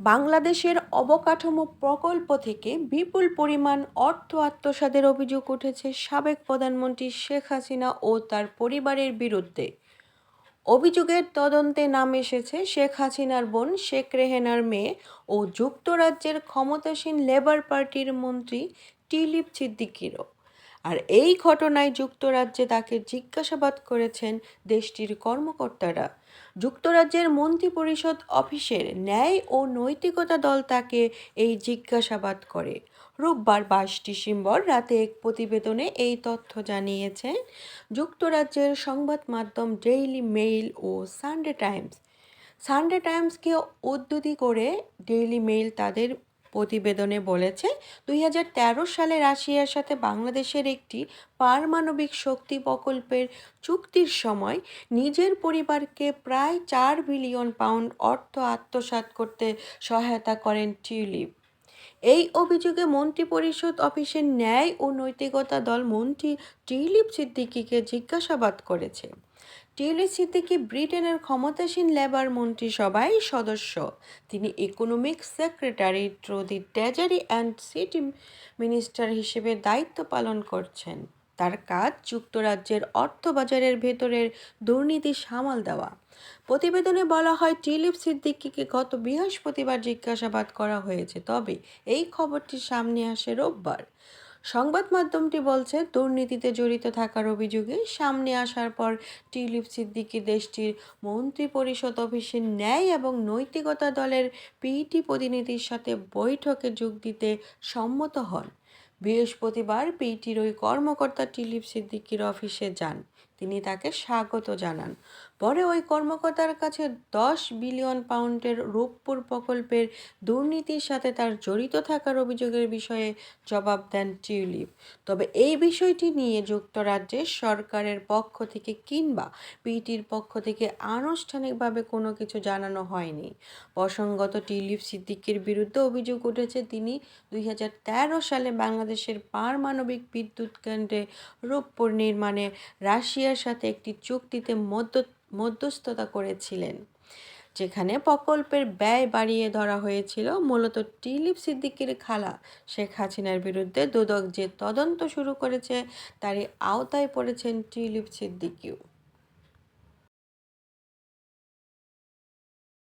বাংলাদেশের অবকাঠামো প্রকল্প থেকে বিপুল পরিমাণ অর্থ আত্মসাদের অভিযোগ উঠেছে সাবেক প্রধানমন্ত্রী শেখ হাসিনা ও তার পরিবারের বিরুদ্ধে। অভিযোগের তদন্তে নাম এসেছে শেখ হাসিনার বোন শেখ রেহেনার মেয়ে ও যুক্তরাজ্যের ক্ষমতাসীন লেবার পার্টির মন্ত্রী টিলিপ সিদ্দিকিরও। আর এই ঘটনায় যুক্তরাজ্যে তাকে জিজ্ঞাসাবাদ করেছেন দেশটির কর্মকর্তারা। যুক্তরাজ্যের মন্ত্রিপরিষদ অফিসের ন্যায় ও নৈতিকতা দল তাকে এই জিজ্ঞাসাবাদ করে। রোববার বাইশ ডিসেম্বর রাতে এক প্রতিবেদনে এই তথ্য জানিয়েছে যুক্তরাজ্যের সংবাদ মাধ্যম ডেইলি মেইল ও সানডে টাইমস। সানডে টাইমসকে উদ্ধৃতি করে ডেইলি মেইল তাদের প্রতিবেদনে বলেছে, দুই হাজার তেরো সালে রাশিয়ার সাথে বাংলাদেশের একটি পারমাণবিক শক্তি প্রকল্পের চুক্তির সময় নিজের পরিবারকে প্রায় চার বিলিয়ন পাউন্ড অর্থ আত্মসাৎ করতে সহায়তা করেন টিউলিপ। এই অভিযোগে মন্ত্রিপরিষদ অফিসের ন্যায় ও নৈতিকতা দল মন্ত্রী টিউলিপ সিদ্দিকিকে জিজ্ঞাসাবাদ করেছে। টিউলিপ সিদ্দিকি ব্রিটেনের ক্ষমতাসীন লেবার মন্ত্রিসভায় সদস্য। তিনি economic secretary to the and city minister হিসেবে দায়িত্ব পালন করছেন। তার কাজ যুক্তরাজ্যের অর্থবাজারের ভেতরের দুর্নীতি সামাল দেওয়া। প্রতিবেদনে বলা হয়, টিলিপ সিদ্দিকিকে গত বৃহস্পতিবার জিজ্ঞাসাবাদ করা হয়েছে, তবে এই খবরটি সামনে আসে রোববার। সংবাদ মাধ্যমটি বলছে, দুর্নীতিতে জড়িত থাকার অভিযোগে সামনে আসার পর টিলিপ সিদ্দিকি দেশটির মন্ত্রী পরিষদ অফিসে ন্যায় এবং নৈতিকতা দলের পিইটি প্রতিনিধির সাথে বৈঠকে যোগ দিতে সম্মত হন। বৃহস্পতিবার পিইটির ওই কর্মকর্তা টিলিপ সিদ্দিকির অফিসে যান। তিনি তাকে স্বাগত জানান। পরে ওই কর্মকর্তার কাছে দশ বিলিয়ন পাউন্ডের রূপপুর প্রকল্পের দুর্নীতির সাথে তার জড়িত থাকার অভিযোগের বিষয়ে জবাব দেন টিউলিপ। তবে এই বিষয়টি নিয়ে যুক্তরাজ্যের সরকারের পক্ষ থেকে কিংবা পিটির পক্ষ থেকে আনুষ্ঠানিকভাবে কোনো কিছু জানানো হয়নি। প্রসঙ্গত টিউলিপ সিদ্দিকের বিরুদ্ধে অভিযোগ উঠেছে, তিনি দুই হাজার তেরো সালে বাংলাদেশের পারমাণবিক বিদ্যুৎ কেন্দ্রে রূপপুর নির্মাণে রাশিয়ার সাথে একটি চুক্তিতে মধ্য, মধ্যস্থতা করেছিলেন, যেখানে প্রকল্পের ব্যয় বাড়িয়ে ধরা হয়েছিল। মূলত টিলিপ সিদ্দিকির খালা শেখ হাসিনার বিরুদ্ধে দুদক যে তদন্ত শুরু করেছে, তারই আওতায় পড়েছেন টিলিপ সিদ্দিকিও।